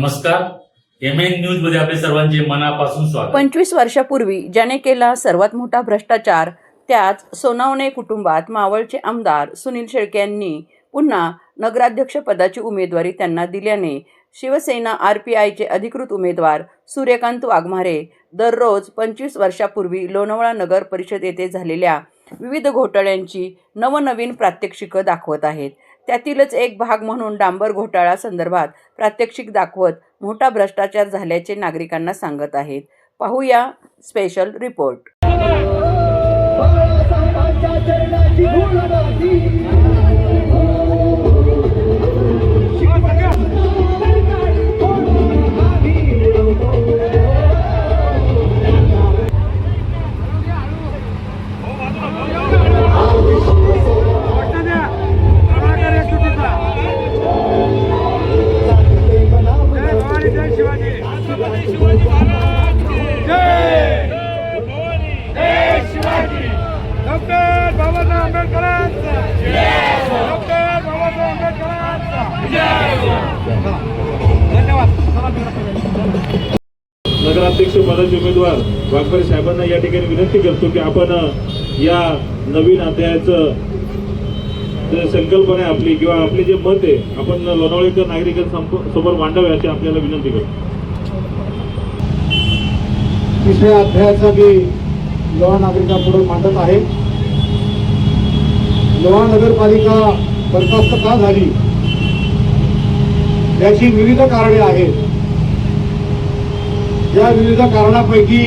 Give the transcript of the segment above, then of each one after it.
नमस्कार. M N न्यूजमध्ये आपले सर्वांचे मनापासून स्वागत. पंचवीस वर्षापूर्वी ज्याने केला सर्वात मोठा भ्रष्टाचार त्याच सोनावणे कुटुंबात मावळचे आमदार सुनील शेळके यांनी पुन्हा नगराध्यक्षपदाची उमेदवारी त्यांना दिल्याने शिवसेना आर पी आयचे अधिकृत उमेदवार सूर्यकांत वाघमारे दररोज पंचवीस वर्षापूर्वी लोणावळा नगर परिषद येथे झालेल्या विविध घोटाळ्यांची नवनवीन प्रात्यक्षिकं दाखवत आहेत. त्यातीलच एक भाग म्हणून डांबर घोटाळा संदर्भात प्रात्यक्षिक दाखवत मोठा भ्रष्टाचार झाल्याचे नागरिकांना सांगत आहेत. पाहूया स्पेशल रिपोर्ट उमेदवार वाघमारे साहेबांना या ठिकाणी विनंती करतो की आपण या नवीन अध्यायाचं जे संकल्पना आहे आपली किंवा आपले जे मत आहे आपण लोणावळेकर नागरिकांसमोर मांडावे अशी आपल्याला विनंती करतो. तिसऱ्या अध्यायाचा मी लोहा नागरिकांपुढे मांडत आहे. लोहा नगरपालिका बरखास्त का झाली? याची विविध कारणे आहेत. या विविध कारणापैकी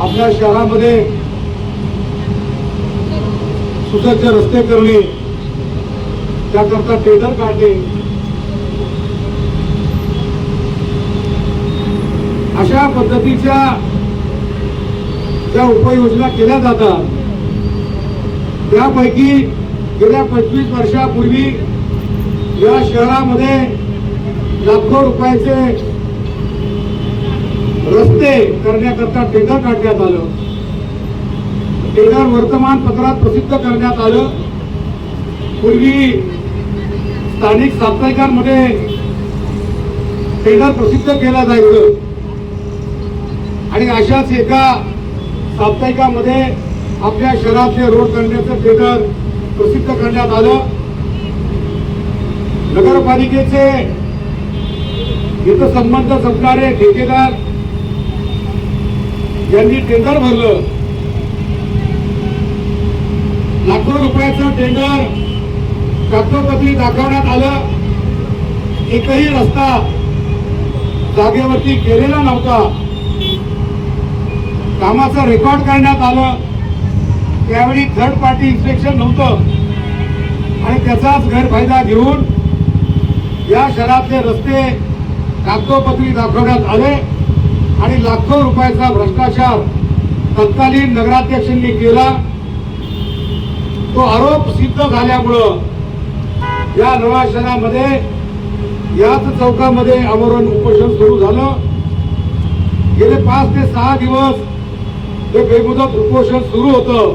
आपल्या शहरामध्ये सुसज्ज रस्ते करणे त्याकरता टेंडर काढणे अशा पद्धतीच्या ज्या उपाययोजना केल्या जातात त्यापैकी गेल्या पंचवीस वर्षापूर्वी या शहरामध्ये लाखो रुपयाचे रस्ते करण्याकरता टेंडर काढण्यात आलं. टेंडर वर्तमानपत्रात प्रसिद्ध करण्यात आलं. पूर्वी स्थानिक साप्ताहिकांमध्ये टेंडर प्रसिद्ध केला जायचं. आणि अशाच एका साप्ताहिकामध्ये आपल्या शहरातले रोड करण्याचं टेंडर प्रसिद्ध करण्यात आलं. नगरपालिकेचे हितसंबंध संपणारे ठेकेदार यांनी टेंडर भरलं. लाखो रुपयाचं टेंडर कागदोपत्री दाखवण्यात आलं. एकही रस्ता जागेवरती केलेला नव्हता. कामाचं रेकॉर्ड करण्यात आलं. त्यावेळी थर्ड पार्टी इन्स्पेक्शन नव्हतं. आणि त्याचाच गैरफायदा घेऊन या शहरातले रस्ते कागदोपत्री दाखवण्यात आले. आणि लाखो रुपयाचा भ्रष्टाचार तत्कालीन नगराध्यक्षांनी केला. तो आरोप सिद्ध झाल्यामुळं या नव्या शहरामध्ये याच चौकामध्ये आमरण उपोषण सुरू झालं. गेले पाच ते सहा दिवस हे बेमुदत उपोषण सुरू होतं.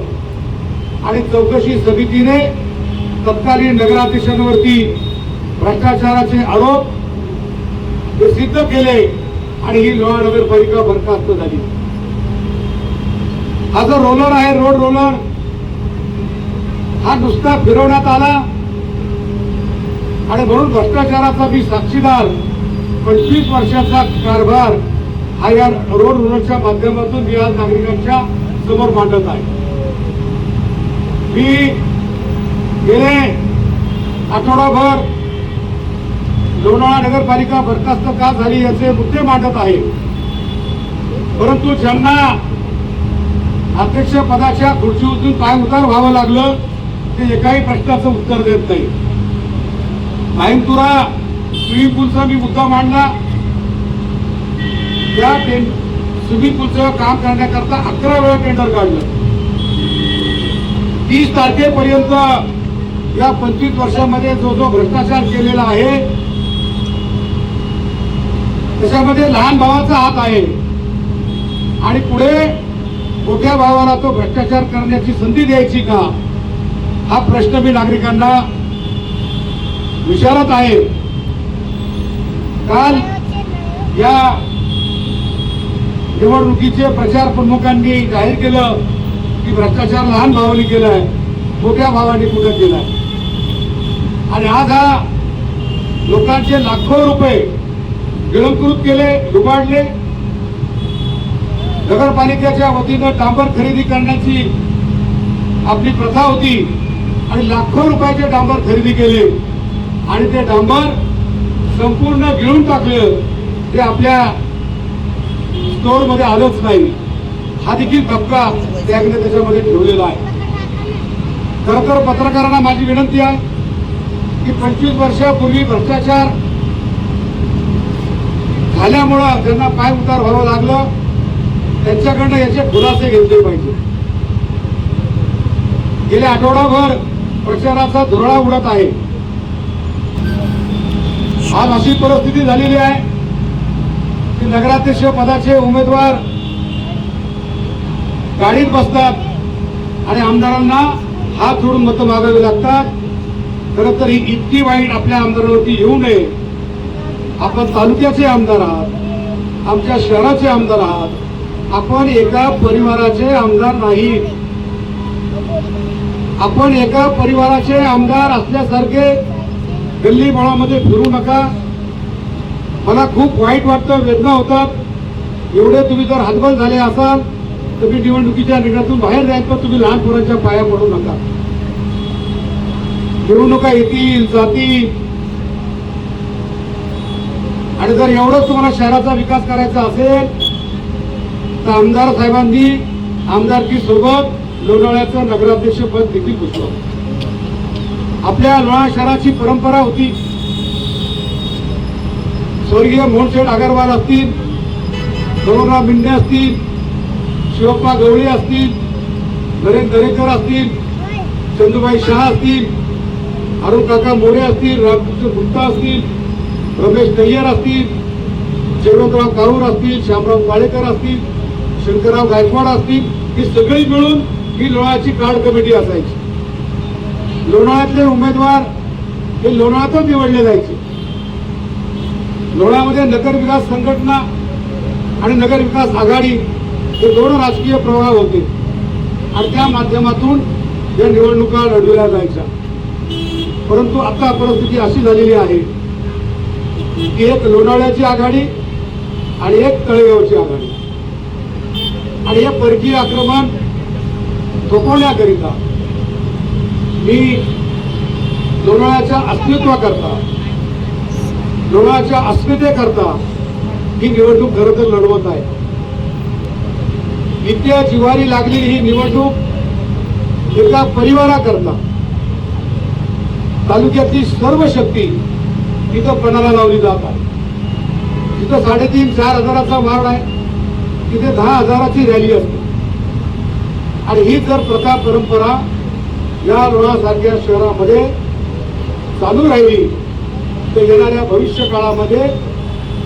आणि चौकशी समितीने तत्कालीन नगराध्यक्षांवरती भ्रष्टाचाराचे आरोप सिद्ध केले. आणि ही लोहा नगरपालिका बरखास्त झाली. हा जो रोलर आहे रोड रोलर हा नुसता फिरवण्यात आला. आणि म्हणून भ्रष्टाचाराचा मी साक्षीदार पंचवीस वर्षाचा कारभार हा या रोड रोलरच्या माध्यमातून मी आज नागरिकांच्या समोर मांडत आहे. मी गेले आठवडाभर लोणावळा नगरपालिका बरखास्त का झाली याचे मुद्दे मांडत आहे. परंतु ज्यांना अध्यक्ष पदाच्या खुर्चीवरून पाय उतार व्हावं लागलं ते एकाही प्रश्नाचं उत्तर देत नाही. माहिमतुरा स्विमिंग पूलचा मी मुद्दा मांडला. त्या स्विमिंग पूलचं काम करण्याकरता अकरा वेळा टेंडर काढलं. तीस तारखेपर्यंत या पंचवीस वर्षामध्ये जो जो भ्रष्टाचार केलेला आहे त्याच्यामध्ये लहान भावाचा हात आहे. आणि पुढे मोठ्या भावाला तो भ्रष्टाचार करण्याची संधी द्यायची का? हा प्रश्न मी नागरिकांना विचारत आहे. काल या निवडणुकीचे प्रचार प्रमुखांनी जाहीर केलं की भ्रष्टाचार लहान भावाने केलाय मोठ्या भावाने कुठं केलाय. आणि आज हा लोकांचे लाखो रुपये गिळंकृत केले लुबाडले. नगरपालिकेच्या वतीनं डांबर खरेदी करण्याची आपली प्रथा होती आणि लाखो रुपयाचे डांबर खरेदी केले. आणि ते डांबर संपूर्ण गिळून टाकलं. ते आपल्या स्टोरमध्ये आलंच नाही. हा देखील धक्का त्याने त्याच्यामध्ये ठेवलेला आहे. खरं तर पत्रकारांना माझी विनंती आहे की पंचवीस वर्षापूर्वी भ्रष्टाचार झाल्यामुळं त्यांना पाय उतार व्हावं लागलं त्यांच्याकडनं याचे खुलासे घेतले पाहिजे. गेल्या आठवडाभर प्रचाराचा धुरळा उडत आहे. आज अशी परिस्थिती झालेली आहे की नगराध्यक्ष पदाचे उमेदवार गाडीत बसतात आणि आमदारांना हात जोडून मतं मागावी लागतात. खरं तर ही इतकी वाईट आपल्या आमदारावरती येऊ नये. आपण तालुक्याचे आमदार आहात आमच्या शहराचे आमदार आहात आपण एका परिवाराचे आमदार नाही. आपण एका परिवाराचे आमदार असल्यासारखे गल्ली बळामध्ये फिरू नका. मला खूप वाईट वाटतं वेदना होतात. एवढे तुम्ही जर हतबल झाले असाल तर मी निवडणुकीच्या निर्णयातून बाहेर जाईल पण तुम्ही लहान पोरांच्या पाया पडू नका. निवडणुका येतील जातील. आणि जर एवढंच तुम्हाला शहराचा विकास करायचा असेल तर आमदार साहेबांनी आमदारकी सोबत लोणावळ्याचं नगराध्यक्ष पद देखील पुसलं. आपल्या लोणा शहराची परंपरा होती. स्वर्गीय मोहनशेठ अगरवाल असतील गौरवराव मिंडे असतील शिवप्पा गवळी असतील नरेंद्र दरेकर असतील चंदूबाई शहा असतील अरुण काका मोरे असतील रामकृष्ण गुप्ता असतील रमेश नय्यर असतील जयवंतराव काळूर असतील श्यामराव पाळेकर असतील शंकरराव गायकवाड असतील ही सगळी मिळून ही लोणाची कार्ड कमिटी असायची. लोणाळ्यातले उमेदवार हे लोणाळ्यातच निवडले जायचे. लोणामध्ये नगर विकास संघटना आणि नगर विकास आघाडी हे दोन राजकीय प्रवाह होते. आणि त्या माध्यमातून या निवडणुका लढविल्या जायच्या. परंतु आता परिस्थिती अशी झालेली आहे की एक लोणावळ्याची आघाडी आणि एक तळेगावची आघाडी. आणि हे परकीय आक्रमण थोपवण्याकरिता मी लोणावळ्याच्या अस्तित्वाकरता लोणावळ्याच्या अस्मितेकरता ही निवडणूक खरं तर लढवत आहे. नित्य जिवारी लागलेली ही निवडणूक एका परिवाराकरता तालुक्यातली सर्व शक्ती तिथं पणाला लावली जात आहे. तिथं साडेतीन चार हजाराचा मार्ग आहे. तिथे दहा हजाराची रॅली असते. आणि ही जर प्रथा परंपरा या लोणासारख्या शहरामध्ये चालू राहिली तर येणाऱ्या भविष्य काळामध्ये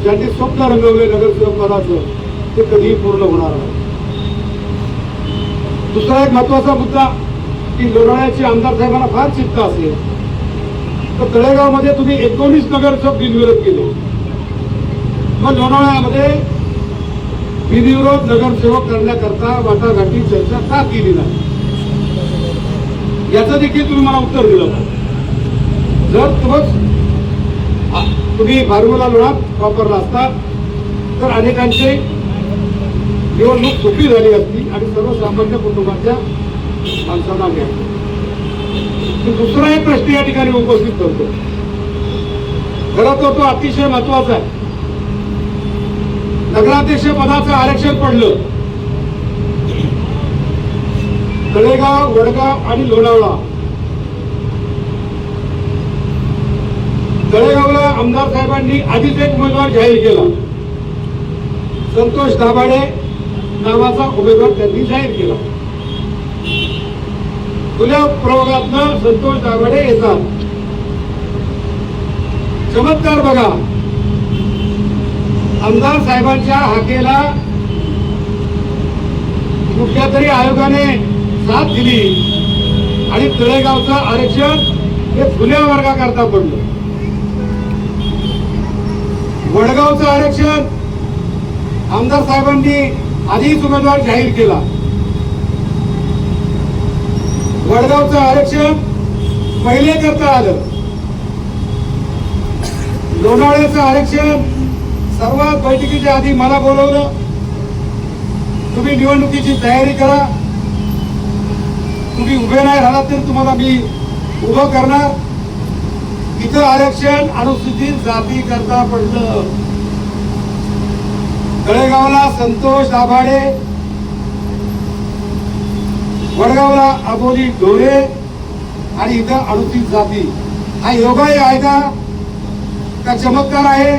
ज्यांनी स्वप्न रंगवले नगरसेवक पदाचं ते कधीही पूर्ण होणार नाही. दुसरा एक महत्त्वाचा मुद्दा की लोणाळ्याचे आमदार साहेबांना फार चिंता असेल. तर तळेगावमध्ये तुम्ही एकोणीस नगरसेवक बिनविरोध केले. मग लोणावळ्यामध्ये बिनविरोध नगरसेवक करण्याकरता वाटाघाटी चर्चा का केली नाही? याचं देखील तुम्ही मला उत्तर दिलं जर तुम्ही तुम्ही फार्म्युला लोणात वापरला असता तर अनेकांचे निवडणूक सोपी झाली असती आणि सर्वसामान्य कुटुंबाच्या माणसांना घ्यायचं मी दुसरा एक प्रश्न या ठिकाणी उपस्थित करतो. खरं तर तो अतिशय महत्त्वाचा आहे. नगराध्यक्ष पदाचं आरक्षण पडलं. तळेगाव वडगाव आणि लोणावळा. तळेगावला आमदार साहेबांनी आधीच एक उमेदवार जाहीर केला. संतोष दाभाडे नावाचा उमेदवार त्यांनी जाहीर केला. खुल्या प्रयोगातनं संतोष दाभाडे येतात. चमत्कार बघा. आमदार साहेबांच्या हाकेला कुठल्या तरी आयोगाने साथ दिली आणि तळेगावचं आरक्षण हे खुल्या वर्गाकरता पडलं. वडगावचं आरक्षण आमदार साहेबांनी आधीच उमेदवार जाहीर केला. वडगावचं आरक्षण पहिले करता आलं. लोणावळ्याचं आरक्षण सर्वात बैठकीच्या आधी मला बोलवलं. तुम्ही निवडणुकीची तयारी करा. तुम्ही उभे नाही राहिलात तर तुम्हाला मी उभं करणार. इथं आरक्षण अनुसूचित जाती करता पडलं. तळेगावला संतोष दाभाडे वडगावला अबोली डोळे आणि इथं अनुसूचित जाती. हा योगाही आहे का चमत्कार आहे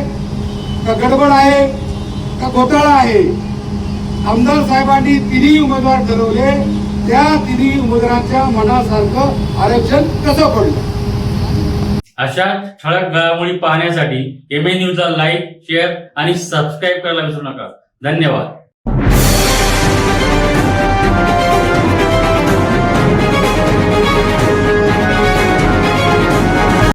का गडबड आहे का घोटाळा आहे? आमदार साहेबांनी तिन्ही उमेदवार ठरवले. त्या तिन्ही उमेदवारांच्या मनासारखं आरक्षण कसं पडलं? अशा ठळक घडामोडी पाहण्यासाठी एम ए न्यूजला लाईक शेअर आणि सबस्क्राईब करायला विसरू नका. धन्यवाद.